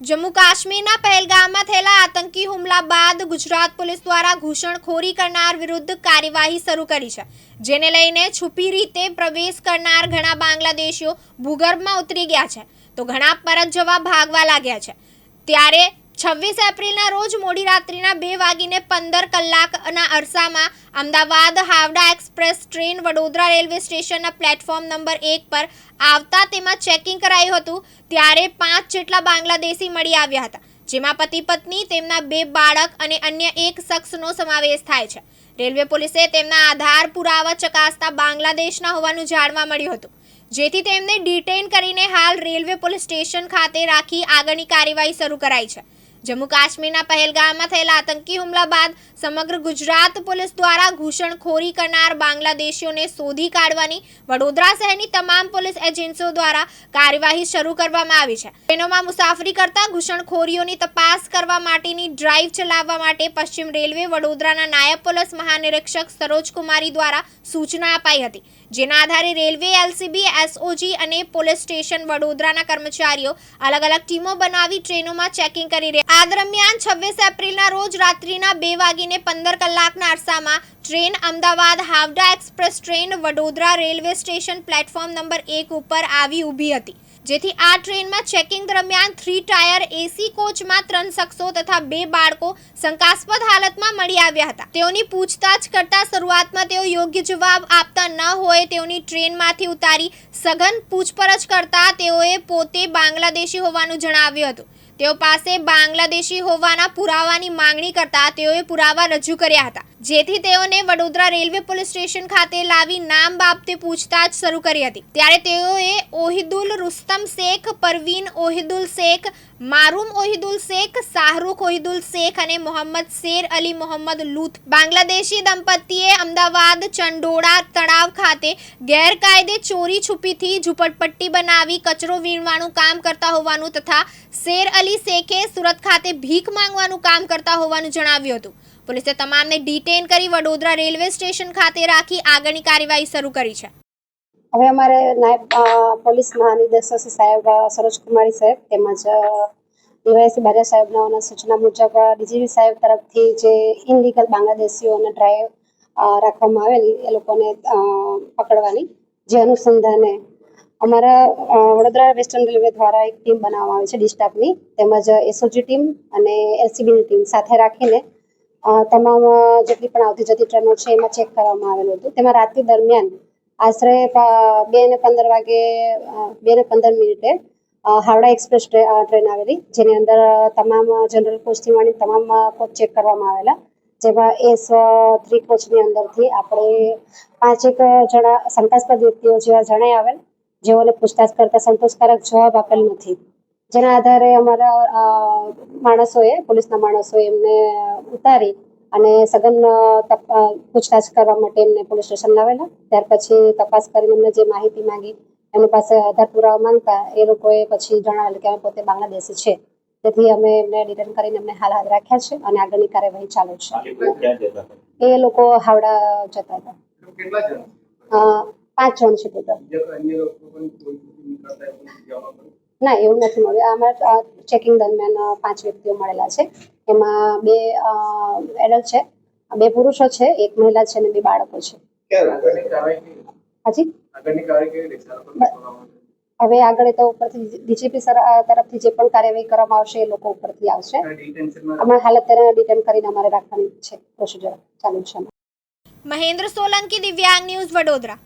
જમ્મુ કાશ્મીરના પહેલગામમાં થયેલા આતંકી હુમલા બાદ ગુજરાત પોલીસ દ્વારા ઘૂસણખોરી કરનાર વિરુદ્ધ કાર્યવાહી શરૂ કરી છે, જેને લઈને છુપી રીતે પ્રવેશ કરનાર ઘણા બાંગ્લાદેશીઓ ભૂગર્ભમાં ઉતરી ગયા છે. તો ઘણા પરત જવા ભાગવા લાગ્યા છે. ત્યારે છવ્વીસ એપ્રિલના રોજ મોડી રાત્રિના બે વાગીને પંદર કલાકના અરસામાં Ahmedabad Howrah express train Vadodara railway સ્ટેશનના પ્લેટફોર્મ નંબર એક પર આવતા તેમાં ચેકિંગ કરાયું હતું, ત્યારે પાંચ જેટલા બાંગ્લાદેશી મળી આવ્યા હતા, જેમાં પતિ પત્ની, તેમના બે બાળક અને અન્ય એક શખ્સનો સમાવેશ થાય છે. રેલવે પોલીસે તેમના આધાર પુરાવા ચકાસતા બાંગ્લાદેશના હોવાનું જાણવા મળ્યું હતું. જેથી તેમને ડિટેન કરીને હાલ રેલવે પોલીસ સ્ટેશન ખાતે રાખી આગળની કાર્યવાહી શરૂ કરાઈ છે. જમ્મુ કાશ્મીરના પહેલગામમાં થયેલા આતંકી હુમલા બાદ સમગ્ર ગુજરાત પોલીસ દ્વારા ઘૂસણખોરી કરનાર બાંગ્લાદેશીઓને શોધી કાઢવાની વડોદરા શહેરની તમામ પોલીસ એજન્સીઓ દ્વારા કાર્યવાહી શરૂ કરવામાં આવી છે. ટ્રેનોમાં મુસાફરી કરતા ઘૂસણખોરીઓની તપાસ કરવા માટેની ડ્રાઈવ ચલાવવા માટે પશ્ચિમ રેલવે વડોદરાના નાયબ પોલીસ મહાનિરીક્ષક સરોજ કુમારી દ્વારા સૂચના અપાઈ હતી. જેના આધારે રેલવે, એલસીબી, એસઓજી અને પોલીસ સ્ટેશન વડોદરાના કર્મચારીઓ અલગ અલગ ટીમો બનાવી ટ્રેનોમાં ચેકિંગ કરી રહ્યા આ દરમિયાન છવ્વીસ એપ્રિલના રોજ રાત્રિના બે વાગીને પંદર કલાકના અરસામાં train Ahmedabad Howrah express train Vadodara railway station platform number એક ઉપર આવી ઊભી હતી, જેથી આ ટ્રેનમાં ચેકિંગ દરમિયાન થ્રી ટાયર એસી કોચમાં ત્રણ શખ્સો તથા બે બાળકો શંકાસ્પદ હાલતમાં મળી આવ્યા હતા. તેઓની પૂછતાછ કરતા શરૂઆતમાં તેઓ યોગ્ય જવાબ આપતા ન હોય તેઓની ટ્રેનમાંથી ઉતારી સઘન પૂછપરછ કરતા તેઓએ પોતે બાંગ્લાદેશી હોવાનું જણાવ્યું હતું. તેઓ પાસે બાંગ્લાદેશી હોવાના પુરાવાની માંગણી કરતા તેઓએ પુરાવા રજૂ કર્યા હતા. જેથી તેઓને વડોદરા રેલવે પોલીસ સ્ટેશન ખાતે લાવી નામ બાબતે પૂછતાછ શરૂ કરી હતી. ત્યારે તેઓએ ઓહિદુલ રુસ્તમ શેખ, પરવીન ઓહિદુલ શેખ, મારૂમ ઓહિદુલ શેખ, શાહરૂખ ઓહિદુલ શેખ અને મોહમ્મદ શેર અલી મોહમ્મદ લૂથ. બાંગ્લાદેશી દંપતીએ અમદાવાદ, ચંડોળા તળાવ ખાતે ગેરકાયદે ચોરી છુપીથી ઝૂંપડપટ્ટી બનાવી કચરો વીણવાનું કામ કરતા હોવાનું તથા શેર અલી શેખે સુરત ખાતે ભીખ માંગવાનું કામ કરતા હોવાનું જણાવ્યું હતું. પોલીસે તમામને ડિટેન કરી વડોદરા રેલવે સ્ટેશન ખાતે રાખી આગળની કાર્યવાહી શરૂ કરી છે. હવે અમારે નાયબ પોલીસ મહાનિદેશક સાહેબ સરોજકુમારી સરોજ કુમારી સાહેબ તેમજ ડીવાયસી બાજા સાહેબના સૂચના મુજબ ડીજીપી સાહેબ તરફથી જે ઇનલીગલ બાંગ્લાદેશીઓને ડ્રાઈવ રાખવામાં આવેલી, એ લોકોને પકડવાની જે અનુસંધાને અમારા વડોદરા વેસ્ટર્ન રેલવે દ્વારા એક ટીમ બનાવવામાં આવી છે ડિસ્ટાફની તેમજ એસઓજી ટીમ અને એલસીબીની ટીમ સાથે રાખીને તમામ જેટલી પણ આવતી જતી ટ્રેનો છે, એમાં ચેક કરવામાં આવેલું હતું. તેમાં રાત્રિ દરમિયાન આશરે બે ને પંદર વાગે બે ને પંદર મિનિટે હાવડા એક્સપ્રેસ ટ્રેન આવેલી, જેની અંદર તમામ જનરલ કોચથી માંડી તમામ કોચ ચેક કરવામાં આવેલા. જેમાં એસ થ્રી કોચની અંદરથી આપણે પાંચેક જણા શંકાસ્પદ વ્યક્તિઓ જેવા જણાઈ આવેલ, જેઓને પૂછતાછ કરતા સંતોષકારક જવાબ આપેલ નથી. જેના આધારે અમારા માણસોએ પોલીસના માણસોએ એમને ઉતારી અને સઘન પૂછતાછ કરવા માટે એમને પોલીસ સ્ટેશન લાવેલા. ત્યાર પછી તપાસ કરીને એમને જે માહિતી માંગી એમની પાસે આધાર પુરાવા માંગતા એ લોકોએ પછી જણાવેલું કે અમે પોતે બાંગ્લાદેશી છે. તેથી અમે એમને ડિટેન કરીને એમને હાલ હાથ રાખ્યા છે અને આગળની કાર્યવાહી ચાલુ છે. આ લોકો ક્યાં જતા હતા? એ લોકો હાવડા જતા હતા. પાંચ જણ છે ટોટલ. ના એવું નથી મળ્યું. અમારા ચેકિંગ દરમિયાન પાંચ વ્યક્તિઓ મળેલા છે. એમાં બે એડલ્ટ છે બે પુરુષો છે એક મહિલા છે અને બે બાળકો છે? હાજી? હવે આગળ તો ઉપરથી ડીજીપી સર તરફથી જે પણ કાર્યવાહી કરવામાં આવશે એ લોકો ઉપરથી આવશે. અમારે હાલ અત્યારે ડિટેન કરીને અમારે રાખવાની છે પ્રોસિજર ચાલુ છે મહેન્દ્ર સોલંકી દિવ્યાંગ ન્યૂઝ વડોદરા.